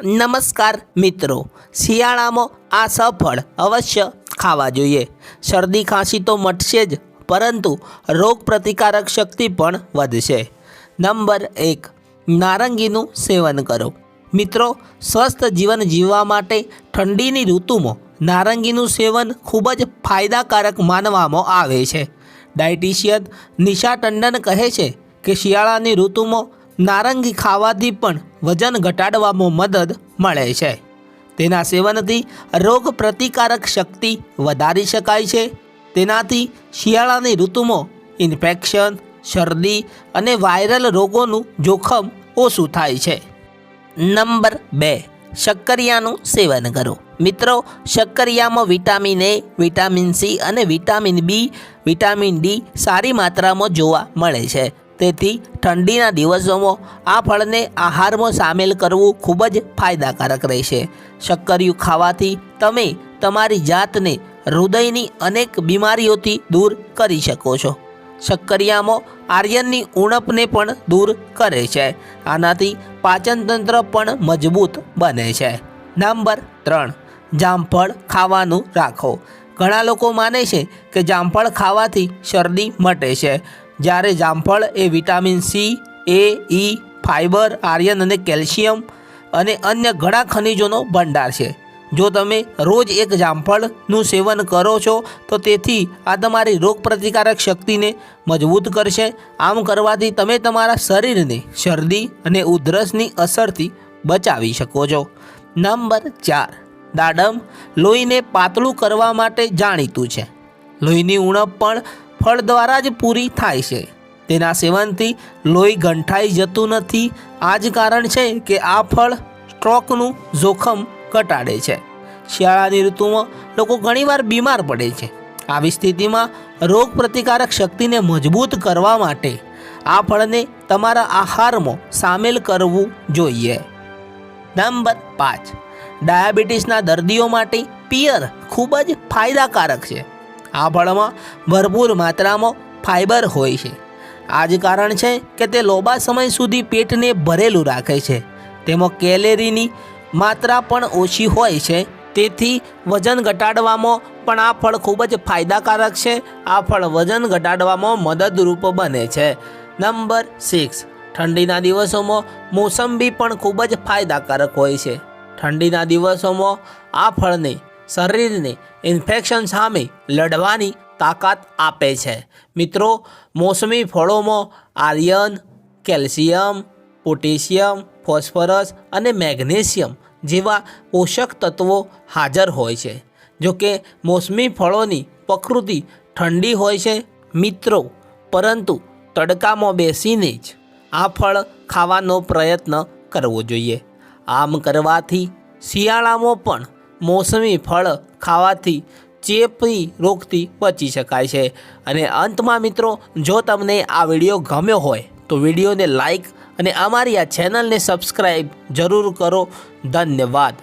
નમસ્કાર મિત્રો. શિયાળામાં આ સફળ અવશ્ય ખાવા જોઈએ. શરદી ખાંસી તો મટશે જ, પરંતુ રોગ પ્રતિકારક શક્તિ પણ વધશે. નંબર એક, નારંગીનું સેવન કરો. મિત્રો, સ્વસ્થ જીવન જીવવા માટે ઠંડીની ઋતુમાં નારંગીનું સેવન ખૂબ જ ફાયદાકારક માનવામાં આવે છે. ડાયટિશિયન નિશા ટંડન કહે છે કે શિયાળાની ઋતુમાં નારંગી ખાવાથી પણ વજન ઘટાડવામાં મદદ મળે છે. તેના સેવનથી રોગ પ્રતિકારક શક્તિ વધારી શકાય છે. તેનાથી શિયાળાની ઋતુમાં ઇન્ફેક્શન, શરદી અને વાયરલ રોગોનું જોખમ ઓછું થાય છે. નંબર બે, શક્કરિયાનું સેવન કરો. મિત્રો, શક્કરિયામાં વિટામિન એ, વિટામિન સી અને વિટામિન બી, વિટામિન ડી સારી માત્રામાં જોવા મળે છે. તેથી ઠંડીના દિવસોમાં આ ફળને આહારમાં સામેલ કરવું ખૂબ જ ફાયદાકારક રહેશે. શક્કરિયું ખાવાથી તમે તમારી જાતને હૃદયની અનેક બીમારીઓથી દૂર કરી શકો છો. શક્કરિયામાં આર્યનની ઉણપને પણ દૂર કરે છે. આનાથી પાચનતંત્ર પણ મજબૂત બને છે. નંબર ત્રણ, જામફળ ખાવાનું રાખો. ઘણા લોકો માને છે કે જામફળ ખાવાથી શરદી મટે છે. જ્યારે જામફળ એ vitamin C, A, E fibre iron અને કેલ્શિયમ અને અન્ય ઘણા ખનિજોનો ભંડાર છે. જો તમે રોજ એક જામફળનું સેવન કરો છો, તો તેથી આ તમારી રોગ પ્રતિકારક શક્તિને મજબૂત કરશે. આમ કરવાથી તમે તમારા શરીરને શરદી અને ઉધરસની અસરથી બચાવી શકો છો. નંબર ચાર, દાડમ લોહીને પાતળું કરવા માટે જાણીતું છે. લોહીની ઉણપ પણ ફળ દ્વારા જ પૂરી થાય છે. તેના સેવનથી લોહી ગંઠાઈ જતું નથી. આ જ કારણ છે કે આ ફળ સ્ટ્રોકનું જોખમ ઘટાડે છે. શિયાળાની ઋતુમાં લોકો ઘણીવાર બીમાર પડે છે. આવી સ્થિતિમાં રોગ પ્રતિકારક શક્તિને મજબૂત કરવા માટે આ ફળને તમારા આહારમાં સામેલ કરવું જોઈએ. નંબર પાંચ. ડાયાબિટીસના દર્દીઓ માટે પિયર ખૂબ જ ફાયદાકારક છે. આ ફળમાં ભરપૂર માત્રામાં ફાઇબર હોય છે. આ જ કારણ છે કે તે લાંબા સમય સુધી પેટને ભરેલું રાખે છે. તેમાં કેલેરીની માત્રા પણ ઓછી હોય છે. તેથી વજન ઘટાડવામાં પણ આ ફળ ખૂબ જ ફાયદાકારક છે. આ ફળ વજન ઘટાડવામાં મદદરૂપ બને છે. Number six. ઠંડીના દિવસોમાં મોસંબી પણ ખૂબ જ ફાયદાકારક હોય છે. ઠંડીના દિવસોમાં આ ફળને શરીરને ઇન્ફેક્શન સામે લડવાની તાકાત આપે છે. મિત્રો, મોસમી ફળોમાં આયર્ન, કેલ્શિયમ, પોટેશિયમ, ફોસ્ફરસ અને મેગ્નેશિયમ જેવા પોષક તત્વો હાજર હોય છે. જો કે, મોસમી ફળોની પ્રકૃતિ ઠંડી હોય છે, મિત્રો, પરંતુ તડકામાં બેસીને જ આ ફળ ખાવાનો પ્રયત્ન કરવો જોઈએ. આમ કરવાથી શિયાળામાં પણ મોસમી ફળ ખાવાથી ચેપી રોગથી બચી શકાય છે. અને અંતમાં મિત્રો, જો તમને આ વીડિયો ગમ્યો હોય, તો વિડીયોને લાઈક અને અમારી આ ચેનલને સબસ્ક્રાઈબ જરૂર કરો. ધન્યવાદ.